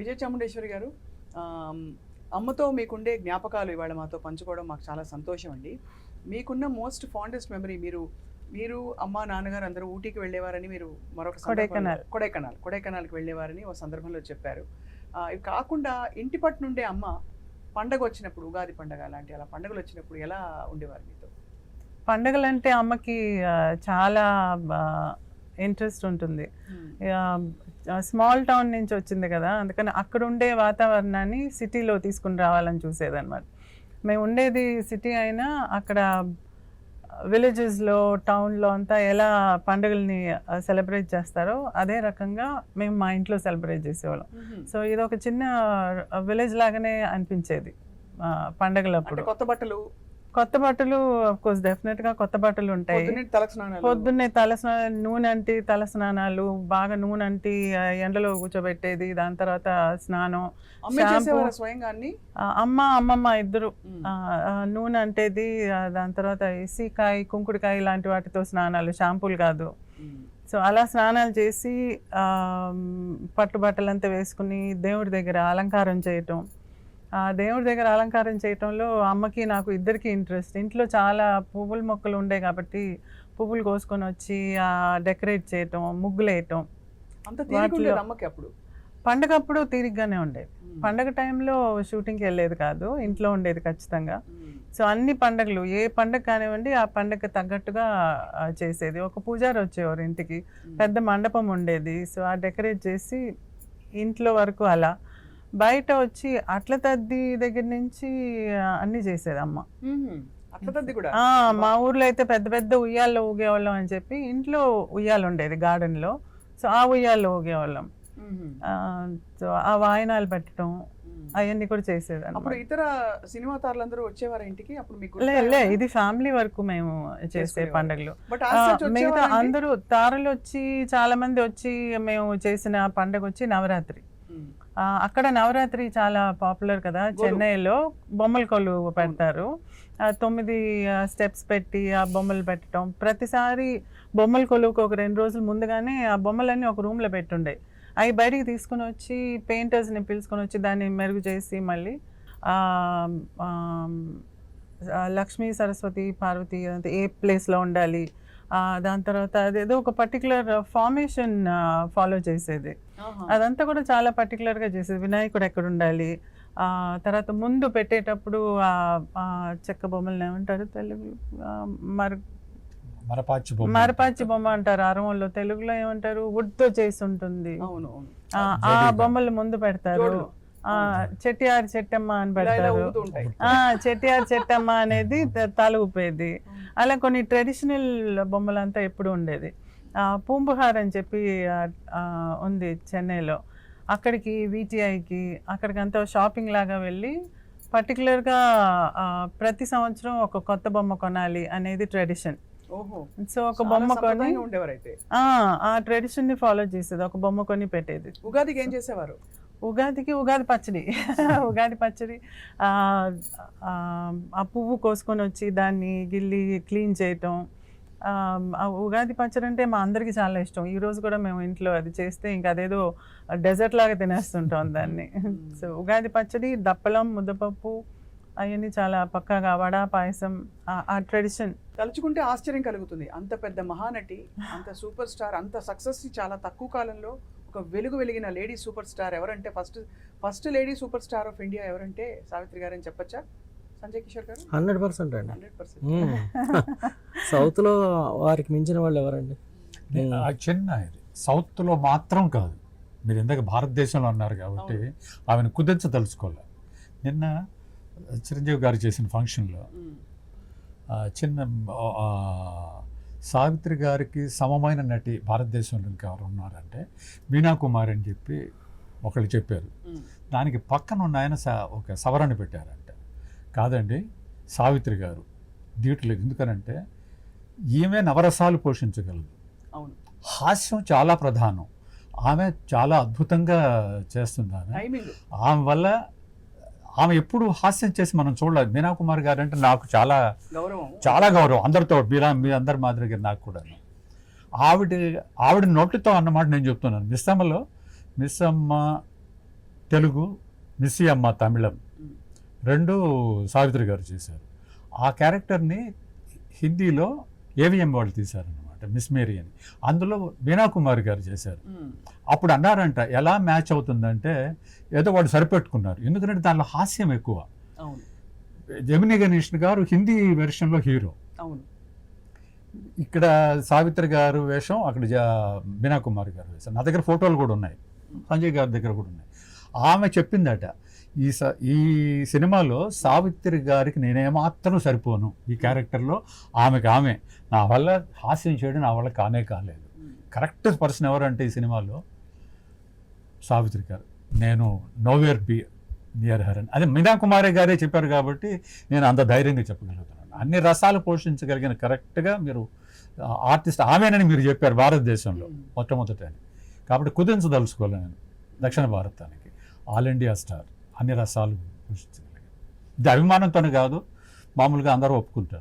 విజయ చాముండేశ్వరి గారు అమ్మతో మీకుండే జ్ఞాపకాలు ఇవాళ మాతో పంచుకోవడం మాకు చాలా సంతోషం అండి. మీకున్న మోస్ట్ ఫాండెస్ట్ మెమరీ మీరు మీరు అమ్మ నాన్నగారు అందరూ ఊటీకి వెళ్ళేవారని మీరు మరొక కొడైకెనాల్. కొడైకెనాల్ కొడైకెనాల్కి వెళ్ళేవారని ఒక సందర్భంలో చెప్పారు. ఇవి కాకుండా ఇంటి పట్టు నుండే అమ్మ పండగ వచ్చినప్పుడు ఉగాది పండగ లాంటి అలా పండుగలు వచ్చినప్పుడు ఎలా ఉండేవారు మీతో? పండగలంటే అమ్మకి చాలా ఇంట్రెస్ట్ ఉంటుంది. స్మాల్ టౌన్ నుంచి వచ్చింది కదా అందుకని అక్కడ ఉండే వాతావరణాన్ని సిటీలో తీసుకుని రావాలని చూసేదన్నమాట. మేము ఉండేది సిటీ అయినా అక్కడ విలేజెస్లో టౌన్లో అంతా ఎలా పండుగల్ని సెలబ్రేట్ చేస్తారో అదే రకంగా మేము మా ఇంట్లో సెలబ్రేట్ చేసేవాళ్ళం. సో ఇది ఒక చిన్న విలేజ్ లాగానే అనిపించేది పండగలప్పుడు. కొత్త బట్టలు కొత్త బట్టలు కోర్స్ డెఫినెట్గా కొత్త బట్టలు ఉంటాయి. పొద్దున్నే తల స్నానాలు నూనె అంటి తల స్నానాలు బాగా నూనె అంటి ఎండలో కూర్చోబెట్టేది దాని తర్వాత స్నానం అమ్మే అమ్మమ్మ ఇద్దరు. నూనె అంటేది దాని తర్వాత ఇసికాయ కుంకుడికాయ ఇలాంటి వాటితో స్నానాలు షాంపూలు కాదు. సో అలా స్నానాలు చేసి ఆ, పట్టు బట్టలంతా వేసుకుని దేవుడి దగ్గర అలంకారం చేయటం. దేవుడి దగ్గర అలంకారం చేయటంలో అమ్మకి నాకు ఇద్దరికి ఇంట్రెస్ట్ ఇంట్లో చాలా పువ్వుల మొక్కలు ఉండే కాబట్టి పువ్వులు కోసుకొని వచ్చి డెకరేట్ చేయటం ముగ్గులు వేయటం అమ్మకి అప్పుడు? పండగ అప్పుడు తీరిగ్గానే ఉండేది. పండగ టైంలో షూటింగ్కి వెళ్ళేది కాదు ఇంట్లో ఉండేది ఖచ్చితంగా. సో అన్ని పండగలు ఏ పండగ కానివ్వండి ఆ పండగ తగ్గట్టుగా చేసేది. ఒక పూజారి వచ్చేవారు ఇంటికి. పెద్ద మండపం ఉండేది. సో ఆ డెకరేట్ చేసి ఇంట్లో వరకు అలా బయట వచ్చి అట్ల తద్ది దగ్గర నుంచి అన్ని చేసేది అమ్మ మ్మ్. అట్ల తద్ది కూడా? ఆ, మా ఊర్లో అయితే పెద్ద పెద్ద ఉయ్యాల్లో ఊగేవాళ్ళం అని చెప్పి ఇంట్లో ఉయ్యాలు ఉండేది గార్డెన్లో. సో ఆ ఉయ్యాల్లో ఊగేవాళ్ళం. సో ఆ వాయినాలు పెట్టడం. అవన్నీ కూడా చేసేది అప్పుడు ఇతర సినిమా తారలందరూ వచ్చేవారా ఇంటికి? అప్పుడు మీకు లే లే ఇది ఫ్యామిలీ వరకు మేము చేసే. పండుగలు. మిగతా అందరూ తారలు వచ్చి చాలా మంది వచ్చి మేము చేసిన పండగ వచ్చి నవరాత్రి. అక్కడ నవరాత్రి చాలా పాపులర్ కదా చెన్నైలో బొమ్మల కొలు పెడతారు. తొమ్మిది స్టెప్స్ పెట్టి ఆ బొమ్మలు పెట్టడం. ప్రతిసారి బొమ్మల కొలువుకు ఒక రెండు రోజులు ముందుగానే ఆ బొమ్మలన్నీ ఒక రూమ్లో పెట్టుండే. అవి బయటికి తీసుకుని వచ్చి పెయింటర్స్ని పిలుచుకొని వచ్చి దాన్ని మెరుగు చేసి మళ్ళీ లక్ష్మీ సరస్వతి పార్వతి ఏ ప్లేస్లో ఉండాలి దాని తర్వాత అదేదో ఒక పర్టికులర్ ఫార్మేషన్ ఫాలో చేసేది. అదంతా కూడా చాలా పర్టికులర్గా చేసేది. వినాయకుడు ఎక్కడ ఉండాలి? ఆ తర్వాత ముందు పెట్టేటప్పుడు ఆ ఆ చెక్క బొమ్మలు ఏమంటారు తెలుగు మర మరపాచి బొమ్మ మరపాచి బొమ్మ అంటారు. అరవంలో తెలుగులో ఏమంటారు? wood తో చేసి ఉంటుంది. ఆ. బొమ్మలు ముందు పెడతారు. చెట్టియార్ చెట్టమ్మ అని పెడతారు. చెట్టియార్ చెట్టమ్మ అనేది తల ఊపేది. అలా కొన్ని ట్రెడిషనల్ బొమ్మలంతా ఎప్పుడు ఉండేది. ఆ, పూంబుహార్ అని చెప్పి ఉంది చెన్నైలో. అక్కడికి వీటీఐకి అక్కడికంతా షాపింగ్ లాగా వెళ్ళి పర్టికులర్గా ప్రతి సంవత్సరం ఒక కొత్త బొమ్మ కొనాలి అనేది ట్రెడిషన్. సో ఒక బొమ్మ కొని ఆ, ఆ ట్రెడిషన్ని ఫాలో చేసేది. ఒక బొమ్మ కొని పెట్టేది. ఉగాదికి ఏం చేసేవారు? ఉగాదికి ఉగాది పచ్చడి. ఉగాది పచ్చడి ఆ, పువ్వు కోసుకొని వచ్చి దాన్ని గిల్లి క్లీన్ చేయటం. ఉగాది పచ్చడి అంటే మా అందరికీ చాలా ఇష్టం. ఈ రోజు కూడా మేము ఇంట్లో అది చేస్తే ఇంకా అదేదో డెజర్ట్ లాగా తినేస్తుంటాం దాన్ని. సో ఉగాది పచ్చడి దప్పలం ముద్దపప్పు అవన్నీ చాలా పక్కాగా వడ పాయసం ఆ- ఆ ట్రెడిషన్. తలుచుకుంటే ఆశ్చర్యం కలుగుతుంది. అంత పెద్ద మహానటి అంత సూపర్ స్టార్ అంత సక్సెస్ చాలా తక్కువ కాలంలో ఒక వెలుగు వెలిగిన లేడీ సూపర్ స్టార్ ఎవరంటే first first lady super star of India ఎవరంటే సావిత్రి గారు అని చెప్పొచ్చా? సంజయ్ కిషోర్ గారు? హండ్రెడ్ పర్సెంట్ అండి. Hundred percent. సౌత్లో వారికి మించిన వాళ్ళు ఎవరండి? చిన్న ఇది సౌత్లో మాత్రం కాదు. మీరు ఇందాక భారతదేశంలో అన్నారు కాబట్టి ఆమెను కుదించదలుచుకోలే నిన్న చిరంజీవి గారు చేసిన ఫంక్షన్లో ఆ, చిన్న ఆ, సావిత్రి గారికి సమమైన నటి భారతదేశంలో ఇంకా ఎవరు ఉన్నారంటే మీనా కుమార్ అని చెప్పి ఒకళ్ళు చెప్పారు. దానికి పక్కన ఉన్న ఆయన స- ఒక సవరణ పెట్టారంట. కాదండి సావిత్రి గారు. దీంట్లో ఎందుకనంటే ఈమె నవరసాలు పోషించగలదు. అవును. హాస్యం చాలా ప్రధానం. ఆమె చాలా అద్భుతంగా చేస్తుంది ఆమె ఆమె వల్ల ఆమె ఎప్పుడు హాస్యం చేసి మనం చూడలేదు. మీనా కుమార్ గారు అంటే నాకు చాలా గౌరవం. చాలా గౌరవం. అందరితో మీరా మీ అందరి మాదిరిగా నాకు కూడా ఆవిడ ఆవిడ నోటితో అన్నమాట నేను చెప్తున్నాను. మిస్సమ్మలో మిస్సమ్మ తెలుగు మిస్సి అమ్మ తమిళం. రెండు సావిత్రి గారు చేశారు. ఆ క్యారెక్టర్ని హిందీలో ఏవిఎం వాళ్ళు తీశారనమాట మిస్ మేరీ అని అందులో మీనా కుమార్ గారు చేశారు. అప్పుడు అన్నారంట ఎలా మ్యాచ్ అవుతుందంటే ఏదో వాడు సరిపెట్టుకున్నారు. ఎందుకంటే దానిలో హాస్యం ఎక్కువ. జమిని గణేష్ గారు హిందీ వెర్షన్లో హీరో. ఇక్కడ సావిత్రి గారు వేషం అక్కడ మీనా కుమార్ గారు వేషం. నా దగ్గర ఫోటోలు కూడా ఉన్నాయి. సంజయ్ గారి దగ్గర కూడా ఉన్నాయి. ఆమె చెప్పిందట ఈ స ఈ సినిమాలో సావిత్రి గారికి నేనేమాత్రం సరిపోను ఈ క్యారెక్టర్లో. ఆమెకి ఆమె. నా వల్ల హాస్యం చేయడం నా వల్ల కానే కాలేదు. కరెక్ట్ పర్సన్ ఎవరంటే ఈ సినిమాలో సావిత్రి గారు. నేను నోవేర్ బి నియర్ హర్ అని అదే మీనా కుమారి గారే చెప్పారు కాబట్టి నేను అంత ధైర్యంగా చెప్పగలుగుతున్నాను. అన్ని రసాలు పోషించగలిగిన కరెక్ట్గా మీరు ఆర్టిస్ట్ ఆమెనని మీరు చెప్పారు భారతదేశంలో మొట్టమొదట అని కాబట్టి కుదించదలుచుకోలేను నేను. దక్షిణ భారతానికి. All India star. అన్ని రసాలు పోషించగలిగాను ఇది అభిమానంతోనే కాదు మామూలుగా అందరూ ఒప్పుకుంటారు.